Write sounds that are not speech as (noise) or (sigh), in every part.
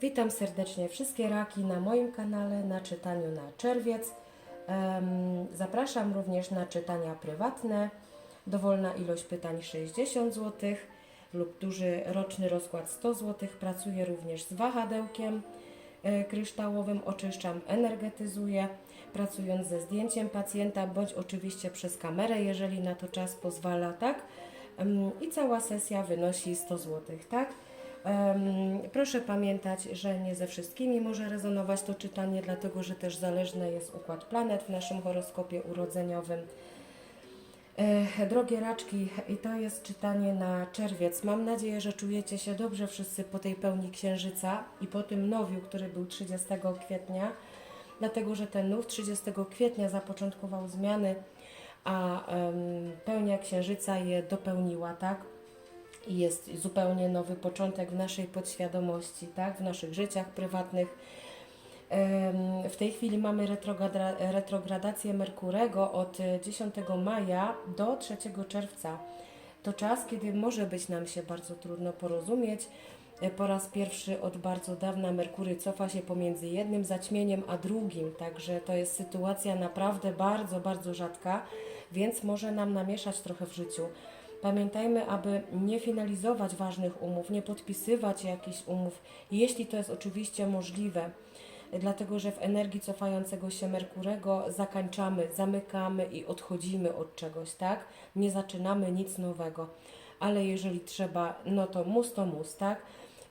Witam serdecznie wszystkie raki na moim kanale na czytaniu na czerwiec. Zapraszam również na czytania prywatne. Dowolna ilość pytań 60 zł lub duży roczny rozkład 100 zł. Pracuję również z wahadełkiem e, kryształowym, oczyszczam, energetyzuję, pracując ze zdjęciem pacjenta, bądź oczywiście przez kamerę, jeżeli na to czas pozwala, tak? I cała sesja wynosi 100 zł, tak? Proszę pamiętać, że nie ze wszystkimi może rezonować to czytanie, dlatego że też zależny jest układ planet w naszym horoskopie urodzeniowym. E, Drogie raczki, i to jest czytanie na czerwiec. Mam nadzieję, że czujecie się dobrze wszyscy po tej pełni księżyca i po tym nowiu, który był 30 kwietnia, dlatego że ten nów 30 kwietnia zapoczątkował zmiany, a em, pełnia księżyca je dopełniła, tak? I jest zupełnie nowy początek w naszej podświadomości, tak? w naszych życiach prywatnych. W tej chwili mamy retrograda- retrogradację Merkurego od e, 10 maja do 3 czerwca. To czas, kiedy może być nam się bardzo trudno porozumieć. E, Po raz pierwszy od bardzo dawna Merkury cofa się pomiędzy jednym zaćmieniem a drugim, także to jest sytuacja naprawdę bardzo, bardzo rzadka, więc może nam namieszać trochę w życiu. Pamiętajmy, aby nie finalizować ważnych umów, nie podpisywać jakichś umów, jeśli to jest oczywiście możliwe, dlatego że w energii cofającego się Merkurego zakańczamy, zamykamy i odchodzimy od czegoś, tak? Nie zaczynamy nic nowego, ale jeżeli trzeba, no to mus to mus, tak?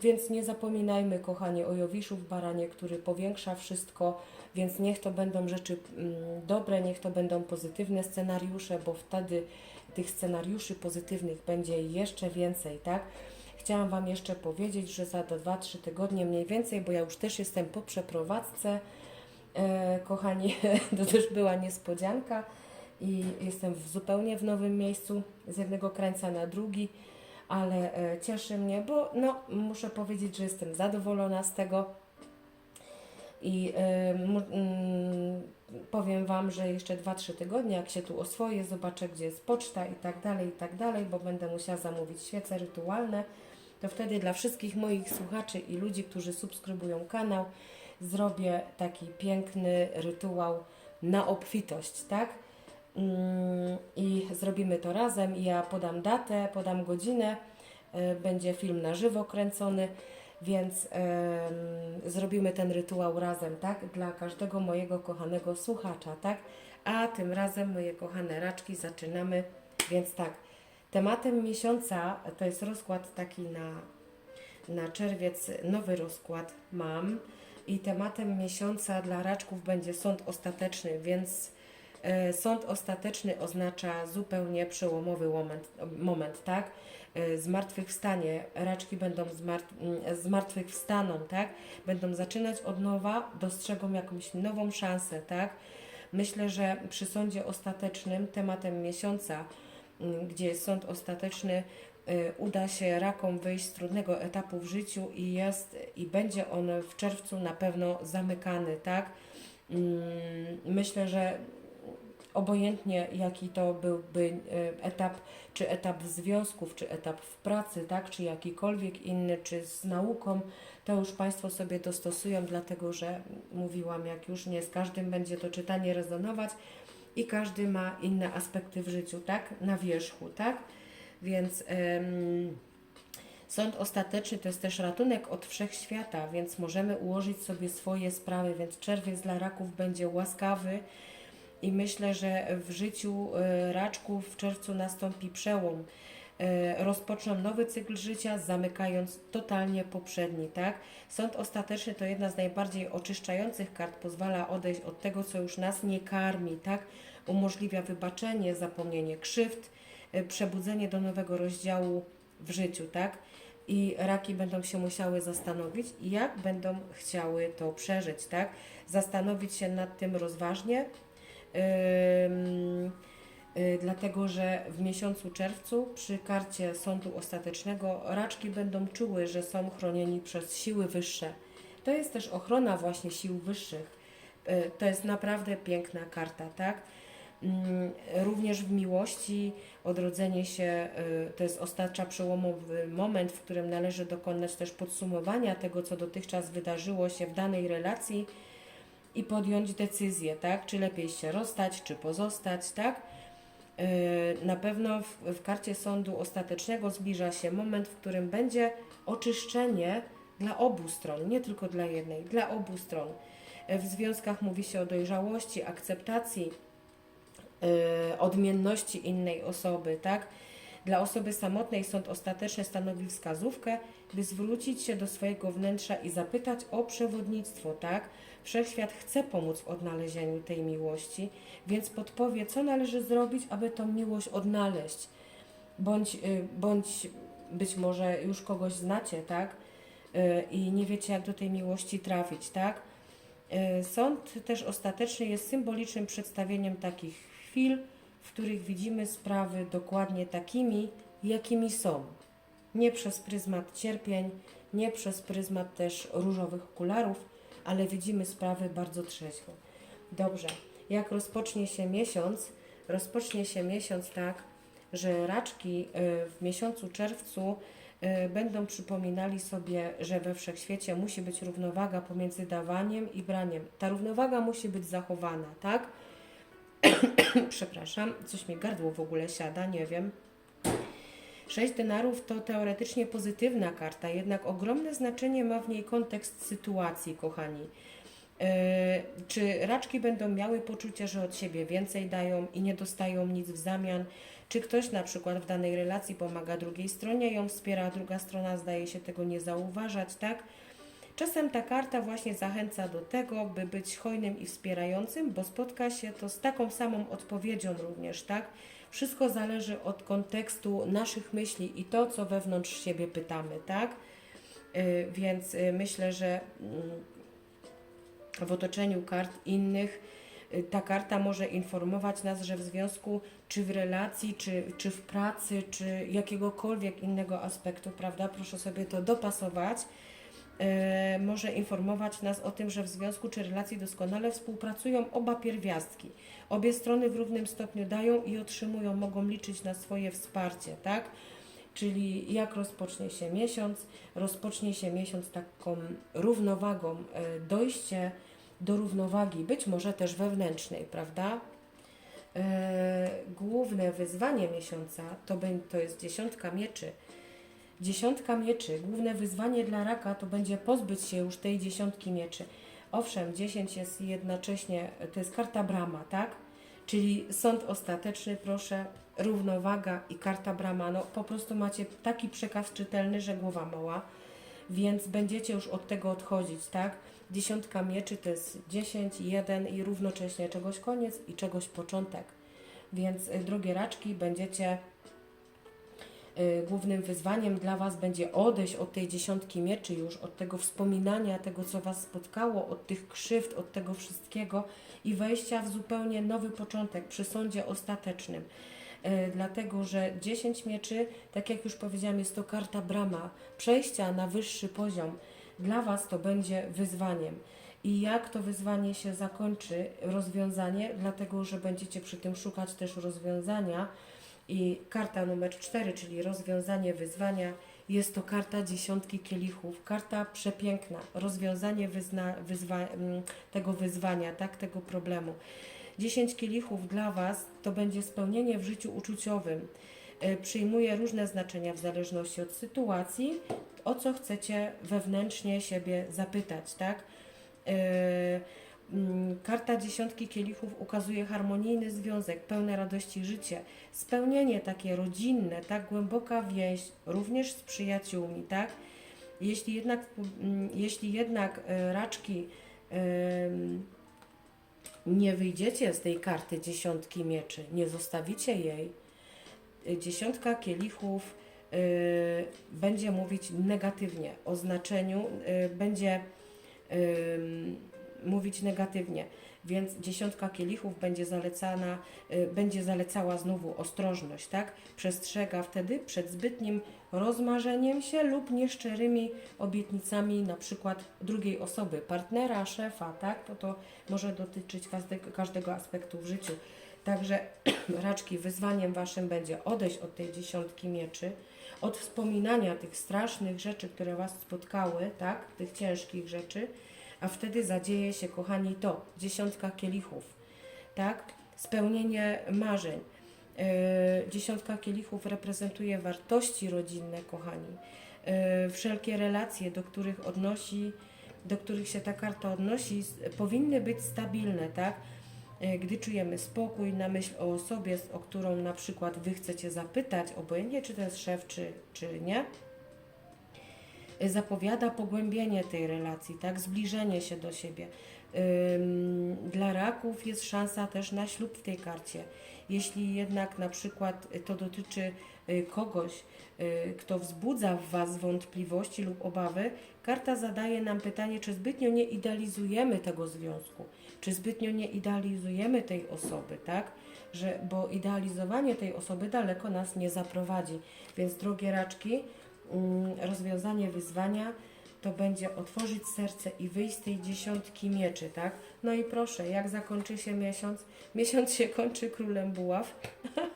Więc nie zapominajmy, kochanie, o Jowiszu w Baranie, który powiększa wszystko, więc niech to będą rzeczy mm, dobre, niech to będą pozytywne scenariusze, bo wtedy tych scenariuszy pozytywnych będzie jeszcze więcej, tak? Chciałam Wam jeszcze powiedzieć, że za 2-3 tygodnie mniej więcej, bo ja już też jestem po przeprowadzce, e, kochani, (laughs) to też była niespodzianka i jestem w zupełnie w nowym miejscu, z jednego krańca na drugi, ale e, cieszy mnie, bo no, muszę powiedzieć, że jestem zadowolona z tego i mu- mm, powiem Wam, że jeszcze 2-3 tygodnie, jak się tu oswoję, zobaczę, gdzie jest poczta i tak dalej, i tak dalej, bo będę musiała zamówić świece rytualne, to wtedy dla wszystkich moich słuchaczy i ludzi, którzy subskrybują kanał, zrobię taki piękny rytuał na obfitość, tak? Mm, I zrobimy to razem. Ja podam datę, podam godzinę, y, będzie film na żywo kręcony, więc em, zrobimy ten rytuał razem, tak? Dla każdego mojego kochanego słuchacza, tak? A tym razem, moje kochane raczki, zaczynamy. Więc tak, tematem miesiąca to jest rozkład taki na, na czerwiec, nowy rozkład mam. I tematem miesiąca dla raczków będzie sąd ostateczny, więc e, sąd ostateczny oznacza zupełnie przełomowy moment, moment tak? E, Zmartwychwstanie, raczki będą zmart, m, zmartwychwstaną, tak? Będą zaczynać od nowa, dostrzegą jakąś nową szansę, tak? Myślę, że przy sądzie ostatecznym tematem miesiąca, m, gdzie jest sąd ostateczny, y, uda się rakom wyjść z trudnego etapu w życiu i jest i będzie on w czerwcu na pewno zamykany, tak? Mm, Myślę, że obojętnie jaki to byłby y, etap, czy etap związków, czy etap w pracy, tak, czy jakikolwiek inny, czy z nauką, to już Państwo sobie dostosują, dlatego że mówiłam, jak już nie z każdym będzie to czytanie rezonować i każdy ma inne aspekty w życiu, tak, na wierzchu, tak, więc em, sąd ostateczny to jest też ratunek od wszechświata, więc możemy ułożyć sobie swoje sprawy, więc czerwiec dla raków będzie łaskawy, i myślę, że w życiu e, raczków w czerwcu nastąpi przełom. E, Rozpoczną nowy cykl życia, zamykając totalnie poprzedni, tak? Sąd ostateczny to jedna z najbardziej oczyszczających kart, pozwala odejść od tego, co już nas nie karmi, tak? Umożliwia wybaczenie, zapomnienie krzywd, e, przebudzenie do nowego rozdziału w życiu, tak? I raki będą się musiały zastanowić, jak będą chciały to przeżyć, tak? Zastanowić się nad tym rozważnie, dlatego że w miesiącu czerwcu przy karcie sądu ostatecznego raczki będą czuły, że są chronieni przez siły wyższe. To jest też ochrona właśnie sił wyższych. Y, To jest naprawdę piękna karta, tak? Mm, Również w miłości odrodzenie się y, to jest ostatnia przełomowy moment, w którym należy dokonać też podsumowania tego, co dotychczas wydarzyło się w danej relacji i podjąć decyzję, tak? Czy lepiej się rozstać, czy pozostać, tak? Yy, Na pewno w, w karcie sądu ostatecznego zbliża się moment, w którym będzie oczyszczenie dla obu stron, nie tylko dla jednej, dla obu stron. Yy, W związkach mówi się o dojrzałości, akceptacji, yy, odmienności innej osoby, tak? Dla osoby samotnej sąd ostateczny stanowi wskazówkę, by zwrócić się do swojego wnętrza i zapytać o przewodnictwo, tak? Wszechświat chce pomóc w odnalezieniu tej miłości, więc podpowie, co należy zrobić, aby tą miłość odnaleźć. Bądź, y, bądź być może już kogoś znacie, tak? Y, I nie wiecie, jak do tej miłości trafić, tak? Y, Sąd też ostateczny jest symbolicznym przedstawieniem takich chwil, w których widzimy sprawy dokładnie takimi, jakimi są. Nie przez pryzmat cierpień, nie przez pryzmat też różowych okularów, ale widzimy sprawy bardzo trzeźwo. Dobrze, jak rozpocznie się miesiąc, rozpocznie się miesiąc tak, że raczki y, w miesiącu czerwcu y, będą przypominali sobie, że we wszechświecie musi być równowaga pomiędzy dawaniem i braniem. Ta równowaga musi być zachowana, tak? (coughs) Przepraszam, coś mi gardło w ogóle siada, nie wiem. Sześć denarów to teoretycznie pozytywna karta, jednak ogromne znaczenie ma w niej kontekst sytuacji, kochani. E, Czy raczki będą miały poczucie, że od siebie więcej dają i nie dostają nic w zamian? Czy ktoś na przykład w danej relacji pomaga drugiej stronie, ją wspiera, a druga strona zdaje się tego nie zauważać, tak? Czasem ta karta właśnie zachęca do tego, by być hojnym i wspierającym, bo spotka się to z taką samą odpowiedzią również, tak? Wszystko zależy od kontekstu naszych myśli i to, co wewnątrz siebie pytamy, tak? Y, Więc y, myślę, że mm, w otoczeniu kart innych y, ta karta może informować nas, że w związku, czy w relacji, czy, czy w pracy, czy jakiegokolwiek innego aspektu, prawda, proszę sobie to dopasować, może informować nas o tym, że w związku czy relacji doskonale współpracują oba pierwiastki. Obie strony w równym stopniu dają i otrzymują, mogą liczyć na swoje wsparcie, tak? Czyli jak rozpocznie się miesiąc, rozpocznie się miesiąc taką równowagą, e, dojście do równowagi, być może też wewnętrznej, prawda? E, główne wyzwanie miesiąca to, to jest dziesiątka mieczy. Dziesiątka mieczy, główne wyzwanie dla raka to będzie pozbyć się już tej dziesiątki mieczy. Owszem, 10 jest jednocześnie, to jest karta brama, tak? Czyli sąd ostateczny, proszę, równowaga i karta brama. No po prostu macie taki przekaz czytelny, że głowa mała, więc będziecie już od tego odchodzić, tak? Dziesiątka mieczy to jest 10, 1 i równocześnie czegoś koniec i czegoś początek. Więc y, drogie raczki, będziecie głównym wyzwaniem dla Was będzie odejść od tej dziesiątki mieczy już, od tego wspominania tego, co Was spotkało, od tych krzywd, od tego wszystkiego i wejścia w zupełnie nowy początek przy sądzie ostatecznym. Y, Dlatego, że 10 mieczy, tak jak już powiedziałam, jest to karta brama, przejścia na wyższy poziom. Dla Was to będzie wyzwaniem. I jak to wyzwanie się zakończy, rozwiązanie, dlatego że będziecie przy tym szukać też rozwiązania. I karta numer 4, czyli rozwiązanie wyzwania, jest to karta dziesiątki kielichów. Karta przepiękna, rozwiązanie wyzna, wyzwa, mm, tego wyzwania, tak, tego problemu. 10 kielichów dla Was to będzie spełnienie w życiu uczuciowym. E, Przyjmuje różne znaczenia w zależności od sytuacji, o co chcecie wewnętrznie siebie zapytać, tak? Mm, Karta dziesiątki kielichów ukazuje harmonijny związek, pełne radości życie, spełnienie takie rodzinne, tak głęboka więź, również z przyjaciółmi, tak? Jeśli jednak, mm, jeśli jednak e, raczki nie wyjdziecie z tej karty dziesiątki mieczy, nie zostawicie jej, y, dziesiątka kielichów y, będzie mówić negatywnie o znaczeniu, będzie mówić negatywnie. Więc dziesiątka kielichów będzie zalecana, y, będzie zalecała znowu ostrożność, tak? Przestrzega wtedy przed zbytnim rozmarzeniem się lub nieszczerymi obietnicami na przykład drugiej osoby, partnera, szefa, tak? Bo to może dotyczyć każdego, aspektu w życiu. Także (clears throat) raczki, wyzwaniem waszym będzie odejść od tej dziesiątki mieczy, od wspominania tych strasznych rzeczy, które was spotkały, tak, tych ciężkich rzeczy, a wtedy zadzieje się, kochani, to dziesiątka kielichów, tak, spełnienie marzeń. Yy, dziesiątka kielichów reprezentuje wartości rodzinne, kochani. Yy, wszelkie relacje, do których odnosi, do których się ta karta odnosi, powinny być stabilne, tak? E, Gdy czujemy spokój na myśl o osobie, o którą na przykład Wy chcecie zapytać, obojętnie czy to jest szef, czy, czy nie, zapowiada pogłębienie tej relacji, tak? Zbliżenie się do siebie. Dla raków jest szansa też na ślub w tej karcie. Jeśli jednak na przykład to dotyczy y, kogoś, y, kto wzbudza w Was wątpliwości lub obawy, karta zadaje nam pytanie, czy zbytnio nie idealizujemy tego związku, czy zbytnio nie idealizujemy tej osoby, tak? Że, bo idealizowanie tej osoby daleko nas nie zaprowadzi. Więc drogie raczki, rozwiązanie wyzwania to będzie otworzyć serce i wyjść z tej dziesiątki mieczy, tak? No i proszę, jak zakończy się miesiąc? (laughs) Miesiąc się kończy królem buław.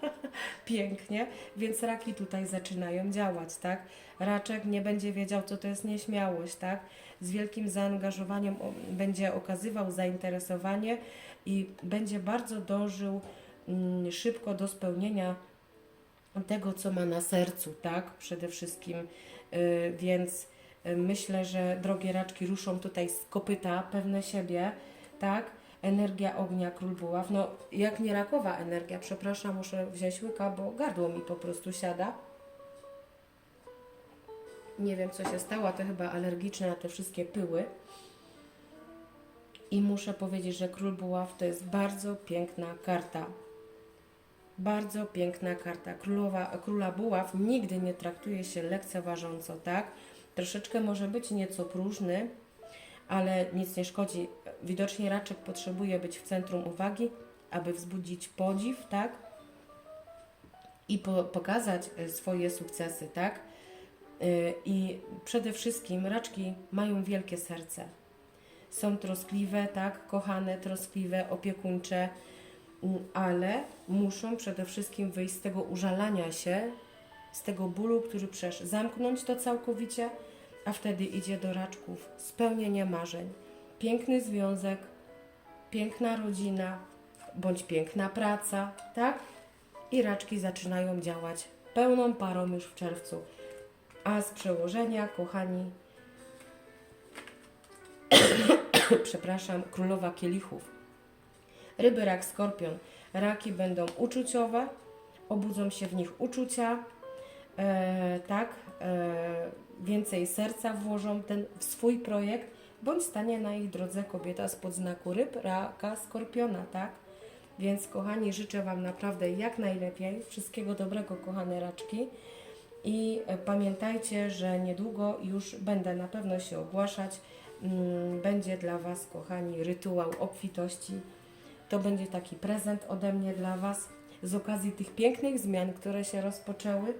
(laughs) Pięknie, więc raki tutaj zaczynają działać, tak? Raczek nie będzie wiedział, co to jest nieśmiałość, tak? Z wielkim zaangażowaniem będzie okazywał zainteresowanie i będzie bardzo dążył mm, szybko do spełnienia tego, co ma na sercu, tak? Przede wszystkim, y, więc y, myślę, że drogie raczki ruszą tutaj z kopyta, pewne siebie, tak? Energia ognia, król buław, no jak nie rakowa energia, przepraszam, muszę wziąć łyka, bo gardło mi po prostu siada. Nie wiem, co się stało, to chyba alergiczne na te wszystkie pyły. I muszę powiedzieć, że król buław to jest bardzo piękna karta. Bardzo piękna karta. Królowa, króla buław nigdy nie traktuje się lekceważąco, tak? Troszeczkę może być nieco próżny, ale nic nie szkodzi. Widocznie raczek potrzebuje być w centrum uwagi, aby wzbudzić podziw, tak? I po, pokazać e, swoje sukcesy, tak? Y, I przede wszystkim raczki mają wielkie serce. Są troskliwe, tak? Kochane, troskliwe, opiekuńcze, ale muszą przede wszystkim wyjść z tego użalania się, z tego bólu, który przeszedł, zamknąć to całkowicie, a wtedy idzie do raczków spełnienie marzeń. Piękny związek, piękna rodzina, bądź piękna praca, tak? I raczki zaczynają działać pełną parą już w czerwcu. A z przełożenia, kochani, (coughs) przepraszam, królowa kielichów. Ryby, rak, skorpion. Raki będą uczuciowe, obudzą się w nich uczucia, e, tak, e, więcej serca włożą ten, w swój projekt, bądź stanie na ich drodze kobieta spod znaku ryb, raka, skorpiona, tak? Więc kochani, życzę Wam naprawdę jak najlepiej, wszystkiego dobrego, kochane raczki. I e, pamiętajcie, że niedługo już będę na pewno się ogłaszać. Mm, Będzie dla Was, kochani, rytuał obfitości. To będzie taki prezent ode mnie dla Was z okazji tych pięknych zmian, które się rozpoczęły.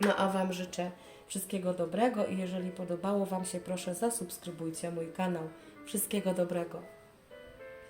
No a Wam życzę wszystkiego dobrego i jeżeli podobało Wam się, proszę zasubskrybujcie mój kanał. Wszystkiego dobrego.